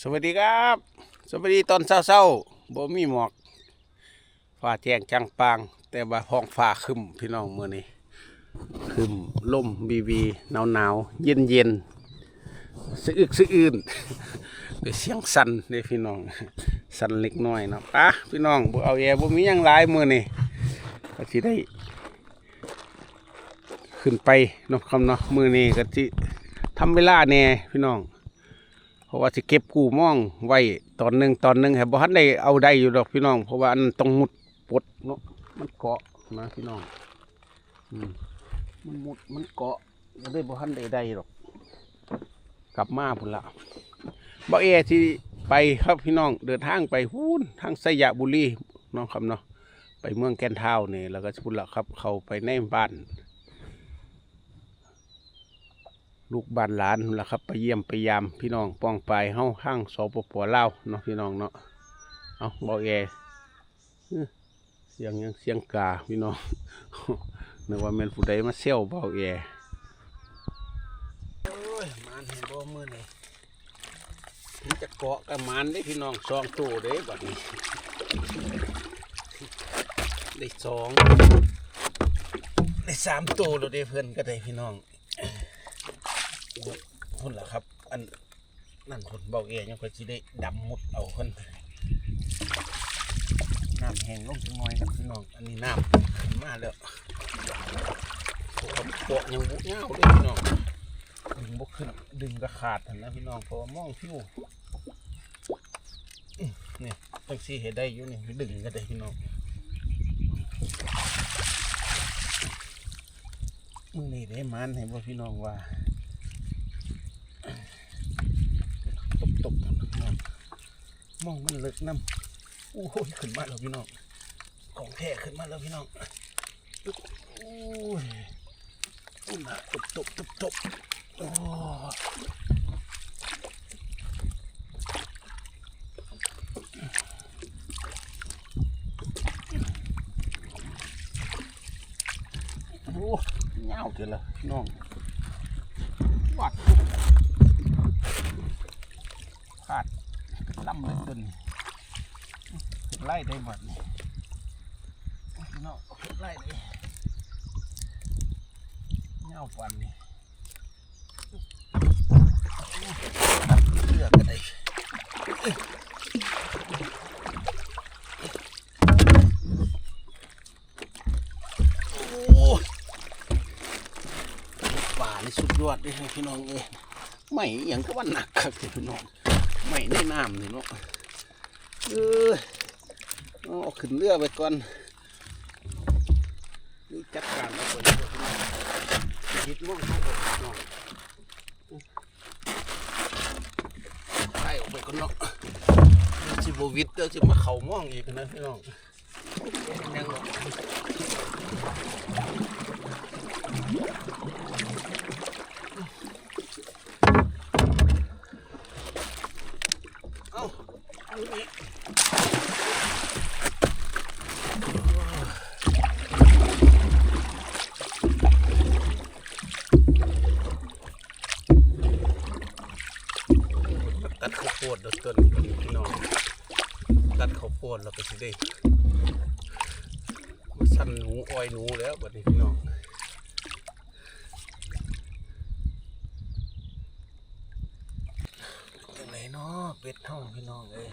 สวัสดีครับ สวัสดีตอนเช้าๆบ่มีหมอกฟ้าแจ้งจังปาง แต่ว่าห้องฟ้าคึมพี่น้องมื้อนี้คึมลมบีบีหนาวหนาวเย็นเย็นสะอึกสะอื่นด้วยเสียงสั่นเด้พี่น้องสั่นเล็กน้อยเนาะอะพี่น้องบ่เอาแอร์บ่มียังหลายมื้อนี้ก็สิได้ ขึ้นไปเนาะคำเนาะมือนี้ก็สิทำเวลาแน่พี่น้อง ราะว่าสิเก็บกู้มองไว้ตอนหนึ่งตอนหนึ่งให้บ่ทันได้เอาได้อยู่ดอกพี่น้อง เพราะว่าอันต้องมุดปดเนาะมันเกาะนะพี่น้องมันมุดมันเกาะก็ได้บ่ทันได้ได้หรอก กลับมาพุ่นละบ่เอที่ไปครับพี่น้องเดินทางไปฮู้นทางสยบุรีเนาะครับเนาะไปเมืองแกนเท่านี่แล้วก็พุ่นละครับ เข้าไปในบ้าน ลูกบ้านหลานนั่นล่ะครับ ไปเยี่ยมไปยามพี่น้องป้องไปเฮาข้างสปปลาวเนาะพี่น้องเนาะเอาบาแออื้อเสียงยังเสียงกาพี่น้องนึกว่าแมนผู้ใดมาเซี่ยวเบาแอโอ้ยมานเห็นบ่มื้อนี้มันจะเกาะกับมันได้พี่น้องสองตัวเด้บัดนี้ได้สองได้สามตัวแล้วเด้เพื่อนก็ได้พี่น้อง พุ่นล่ะครับ อันนั่นคนเบาเอยังค่อยสิได้ดำมุดเอาคนน้ำแห้งลงจังน้อยครับพี่น้องอันนี้น้ำขึ้นมาแล้วโอ้โหยังบุกเงาเลยพี่น้องดึงบกขึ้นดึงกระขาดหันนะพี่น้องเพราะว่ามองผิวเนี่ตังซี่เห็ดได้อยู่นี่ดึงก็ได้พี่น้องมึงนี่ได้มันให้บ่พี่น้องว่า ตบตบพี่น้องมองมันเลิกน้ำโอ้ยขึ้นมาแล้วพี่น้องของแท้ขึ้นมาแล้วพี่น้องโอ้ยอุ้นะตบตบตบตบโอ้โหเงาเกินละพี่น้องวัดาดล่ำเลยตัวนี้ไล่ได้หมดนี่น้องไล่ได้เงาฟันนี่เลือกก็ได้โอ้ยป่านี่สุดยอดเลยพี่น้องเอ้ยไม่อย่างก็ว่าหนักครับพี่น้อง ไม่ในน้ำเลยเนาะเออเอาขึ้นเรือไปก่อนนี่จัดการเอาไปเลยยิดม่วงเข้าไปเนาะไล่ออกไปก่อนเนาะเดี๋ยวสิบวิทย์เดี๋ยวจะมาเข่าม่วงอีกนะพี่น้องหรอกเอ้าอันนี้ตัดข้าวโพดแล้วต้นพี่น้อง ตัดข้าวโพดแล้วก็สิได้มาสั่นหนูอ้อยหนูแล้วบัดนี้พี่น้องจังไหนเนาะเป็ดเท่าพี่น้องเอ้ย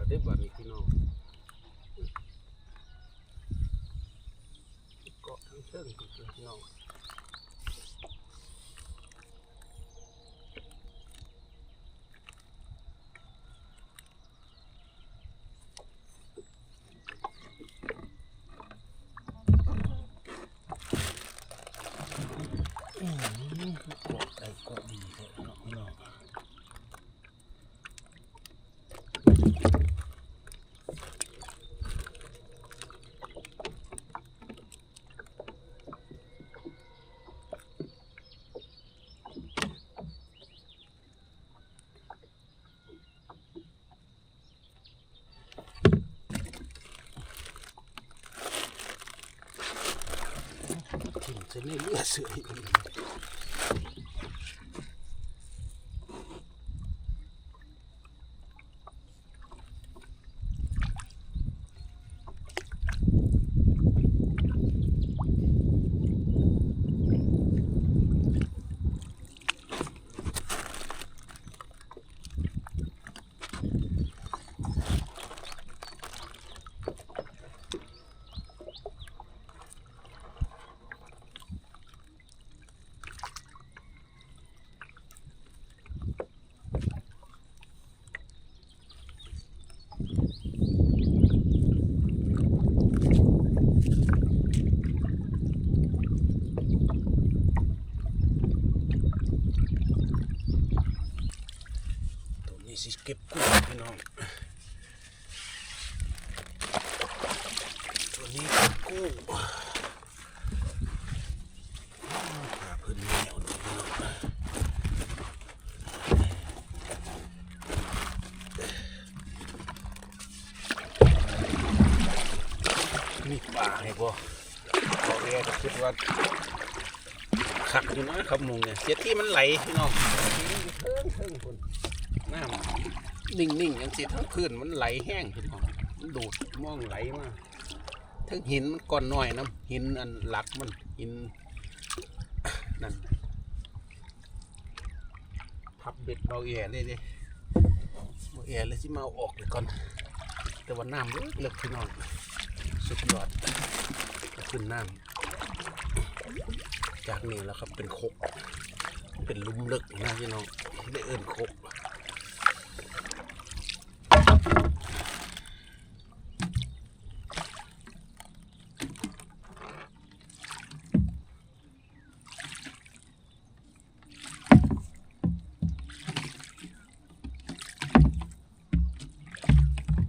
อ ได้บ่นี่พี่น้อง เกาะทั้งเชิงพี่น้อง อืมคือกดได้กดดีเลยเนาะพี่น้อง ถึงจะไม่เลือดเสืออีก ตัวนี้สิเก็บกุ้งพี่น้อง ตัวนี้เก็บกุ้งหาพื้นแนวดูพี่น้องมีปลาให้บ่เขาเรียกก็ คิดว่าคักอยู่นะครับมุงเนี่ยเสียที่มันไหลพี่น้องเทิงเทิงคนน้ำนิ่งๆอย่างสิทั้งคืนมันไหลแห้งพี่น้องมันดูดมองไหลมาทั้งหินมันก้อนน้อยน้ำหินอันหลักมันหินนั่นพับเบ็ดเบาแย่เลยดิเบาแย่เลยสิมาอาออกเลยก่อน แต่ว่าน้ำเลิกเลิกพี่น้องสุดยอดขึ้นน้ำ จากนี้แล้วครับเป็นโคกเป็นลุมลึกนะพี่น้องได้เอิ้นโคก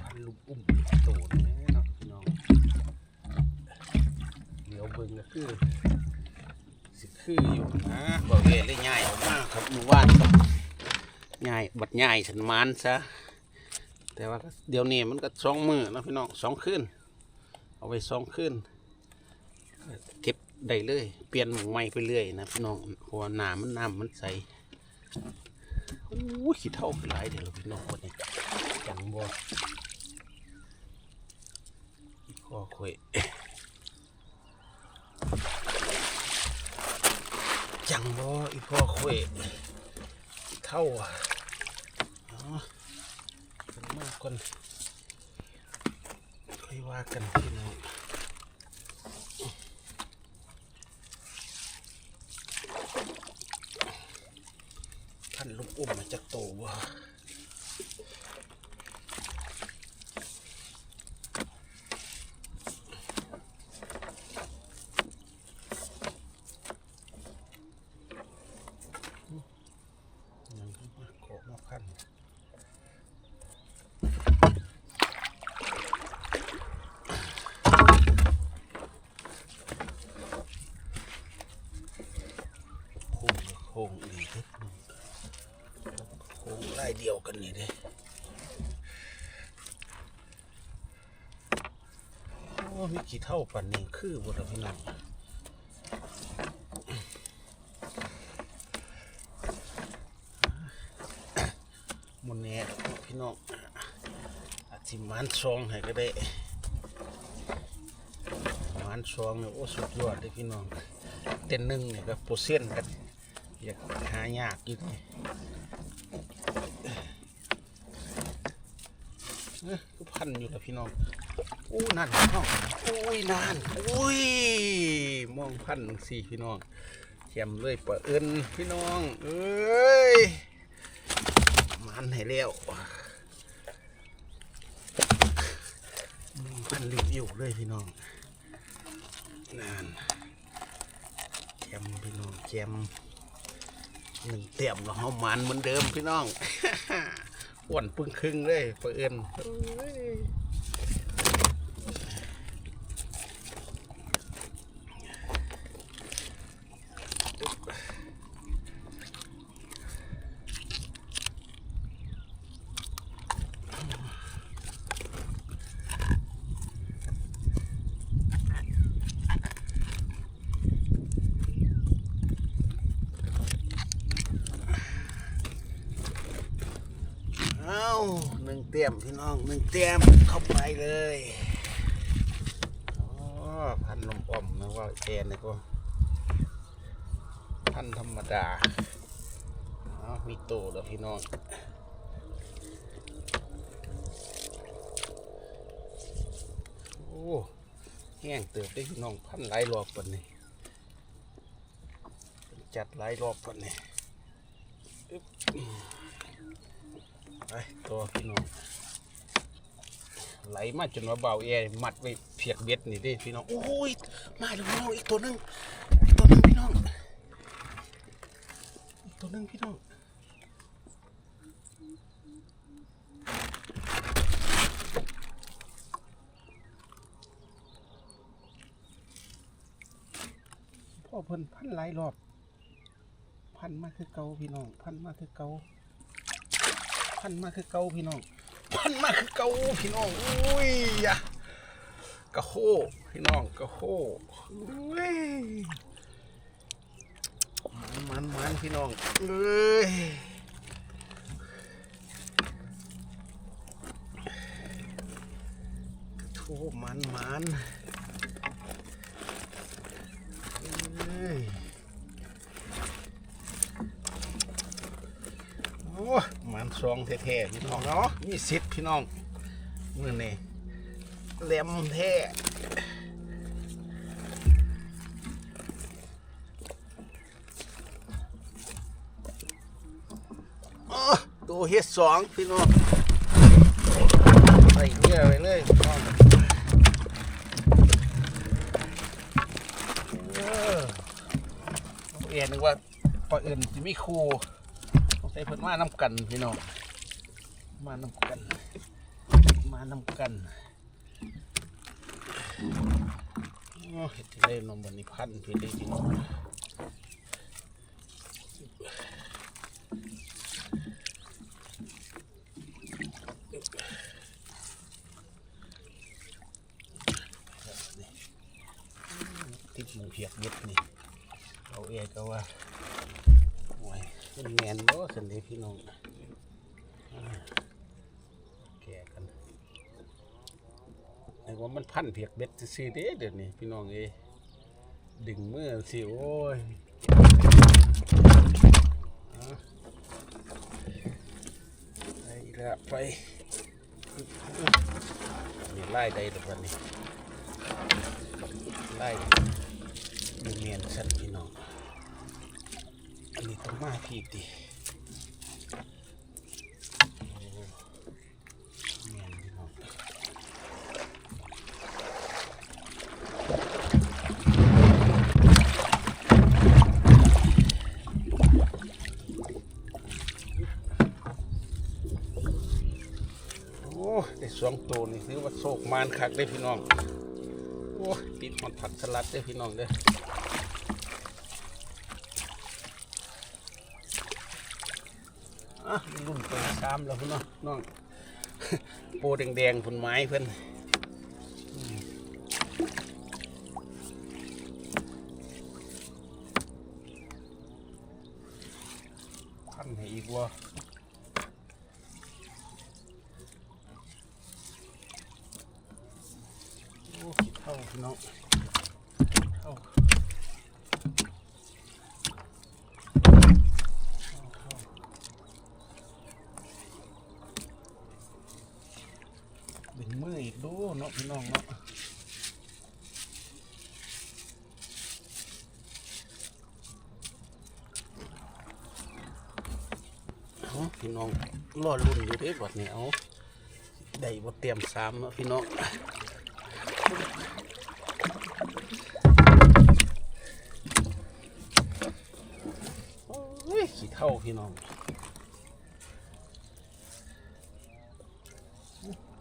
พันลุมอุ้มโตแน่เนาะพี่น้องเดี๋ยวเบิ่งก็คือ คืออยู่นะบ่เวเลยง่ายออกครับเมื่อวานครับง่ายบัดง่ายฉันมานซะแต่ว่าเดี๋ยวนี้มันก็สองมือนะพี่น้องสองคืนเอาไว้สองคืนเก็บได้เลยเปลี่ยนหมุงใหม่ไปเรื่อยนะพี่น้องเพราะว่าน้ำมันน้ำมันใสโอ้ขี้เท่าขึ้นหลายเดี๋ยวพี่น้องคนนี้จังบ่ข้อคุย จังบ่อีพ่อคุยเท่าอะอ๋อกันมากคนค่อยว่ากันพี่น้องท่านลุงอุ้มมาจากโตวะยังขึ้นมาขอมาพันโค้งโค้งอีกเด้อโค้งลายเดียวกั นี่เด้โอ้มีกี่เท่าปันนี่คือบุรพี่น้องมุนแหน่ดอกพี่น้องอาจสิมันซองให้ก็ได้มันซองเนี่ยโอ้สุดยอดเลยพี่น้องเต้นหนึ่งเนี่ยก็โปรเซ็นต์กันอยากหายากอยู่นี่ เอ้ยคือพันอยู่แล้วพี่น้องอู้นั่นพี่น้องอุ้ยนั่นอุ้ยมองพันหนึ่งสี่พี่น้องเข็มเลยปะเอินพี่น้องเอ้ยมันให้แล้วมองพันรีวิวเลยพี่น้องนั่นเข็มพี่น้องเข็มหนึ่งเต็มแล้วเฮามันเหมือนเดิมพี่น้อง อ้วนปึ้งครึ่งเลยเพื่อน เอ้ยเอาหนึ่งเต็มพี่น้องหนึ่งเต็มเข้าไปเลยอ๋อพันลมอ่อมนะว่าแกนนี่ก็พันธรรมดาอ๋อมีโตแล้วพี่น้องโอ้แห้งเติบได้พี่น้องพันหลายรอบปานนี้จัดหลายรอบปานนี้อึ๊บ ไปตัวพี่น้องไหลมาจนว่าเบาแอมัดไว้เพียกเบ็ดนี่ดิพี่น้องโอ้ยมาแล้วพี่น้องอีกตัวนึงอีกตัวนึงพี่น้องอีกตัวนึงพี่น้องพ่อเพิ่นพันหลายรอบพันมาคือเก่าพี่น้องพันมาคือเก่า พันมาคือเก่าพี่น้อง พันมาคือเก่าพี่น้อง อุ้ยยะกระโคพี่น้องกระโคอุ้ยมันมันมันพี่น้องเอ้ยกะโทมันมันเอ้ย โอ้มัน ซองแท้ๆพี่น้องเนาะมีสิทธิ์พี่น้องมือนี่แหลมแท้อ้อตัวเฮ็ดสองพี่น้องใส่เงี้ยไปเลยพี่น้องเออเอ็นนึกว่าปลาอื่นจะมีครู ใส่เพิ่นมานำกันพี่น้องมานำกัน มานำกันโอ้เห็ดที่ได้นมบันนี้พันพี่ได้พี่น้องติดหมูเพียกเม็ดนี่เอาเอก็ว่า เป็นแมนบ่สันเดพี่น้องแก่กันไอ้ว่ามันพันเพียกเบ็ดซื่อเด้เดี๋ยวนี้พี่น้องเอ้ดึงมือสิโอ้ยอะไปละไปนี่ไล่ได้ต่วันนี้ไล่ดูเมียนสันพี่น้อง อันนี้ต้องมาพี่ดิโอ้แม่นพี่น้องโอ้ได้สองตัวนี่ถือว่าโศกมานคักได้พี่น้อง โอ้ติดมันผักสลัดได้พี่น้องเด้อ อะรุ่นตัวสามแล้วพุ่นเนาะน้องโปแดงๆผลไม้เพิ่นอืมพันให้อีกว่าโอ้คิดเท่าพี่น้องเท่า เท่ามืออีกดูเนาะพี่น้องเนาะพี่น้องรอรุ่นอยู่เด้บัดนี้เอาได้บ่เตรียมสามเนาะพี่น้องโอ้ยขี้เท่าพี่น้อง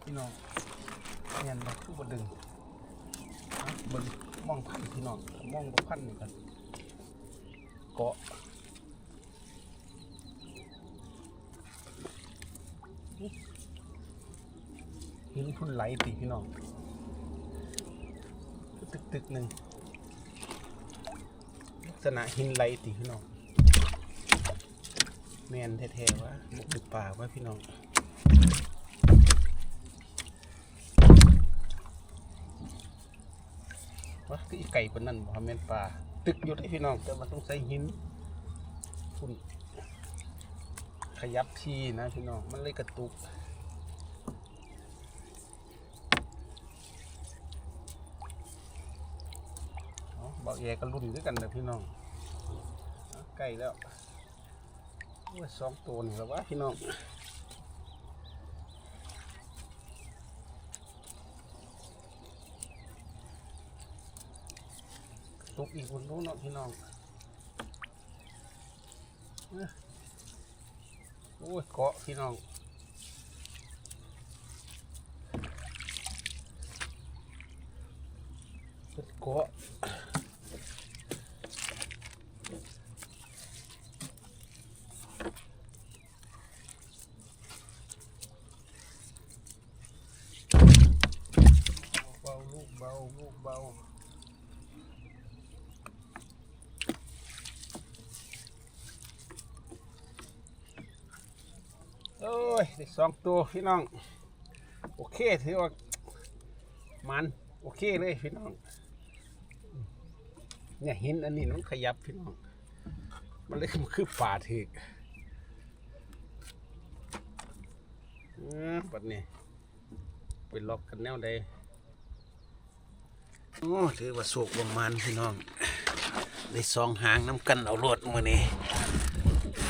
พี่น้องเงี้ยบักทุกบดึงเอาเบิ่งมอง พันพี่น้องมองบ่พันนี่กันเกาะหินพุ่นไหลติพี่น้องตึกตึกหนึ่งลักษณะหินไหลติพี่น้องแมนแท้ๆวะบุกดึกป่าวะพี่น้อง วะคืออีไก่ปนนั้นบ่แม่นปลาตึกอยู่ได้พี่น้องแต่มันต้องใส่หินคุณขยับทีนะพี่น้องมันเลยกระตุกบอกแยก็รุ่นด้วยกันนะพี่น้องใกล้แล้วสองตัวนี่แล้ววะพี่น้อง ตุกอีกคนนู้นเนาะพี่น้องเอ้ยโอ้ยเกาะพี่น้องเป็นเกาะเบาลูกเบาลูกเบา โอ้ ยได้สองตัวพี่น้อง โอเคถือว่ามัน โอเคเลยพี่น้อง เนี่ยหินอันนี้มันขยับพี่น้อง มันเลยมันคือป่าถึกเอปัดนี้ไปล็อกกันแนวใดโอ้ถือว่าสุกประมาณพี่น้อง ได้สองหางน้ำกันเอารวดมือนี้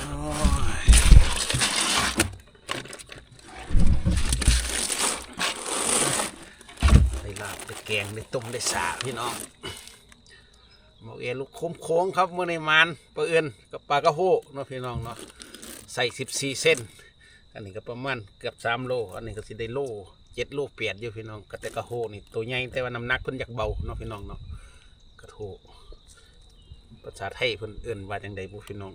โอ้ย ได้ลาบได้แกงได้ต้มได้สาพี่น้องหมอเอลูกโค้งโค้งๆครับเมื่อในมานปลาเอือนกับปลากระโหเนาะพี่น้องเนาะใส่สิบสี่เส้น อันนี้ก็ประมาณเกือบสามโล อันนี้ก็สิได้โลเจ็ดโลเปียดอยู่พี่น้องกระแต่กระโหนี่ตัวใหญ่แต่ว่าน้ำหนักเพิ่นอยากเบาเนาะพี่น้องเนาะกระโหภาษาไทยเพิ่นเอื่นว่าจังใดบุพี่น้อง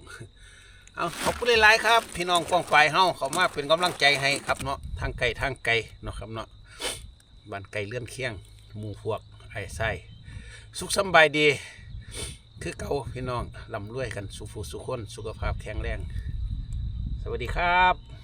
เอาขอบคุณหลายๆครับ พี่น้องกองฝ่ายเฮาเขามาเป็นกำลังใจให้ครับเนาะทางไกลทางไกลเนาะครับเนาะบ้านไก่เลื่อนเคียง มู่พวกไอ้ไส้สุขสบายดี คือเก่าพี่น้องลำรวยกันสุขสุขคน สุขภาพแข็งแรง สวัสดีครับ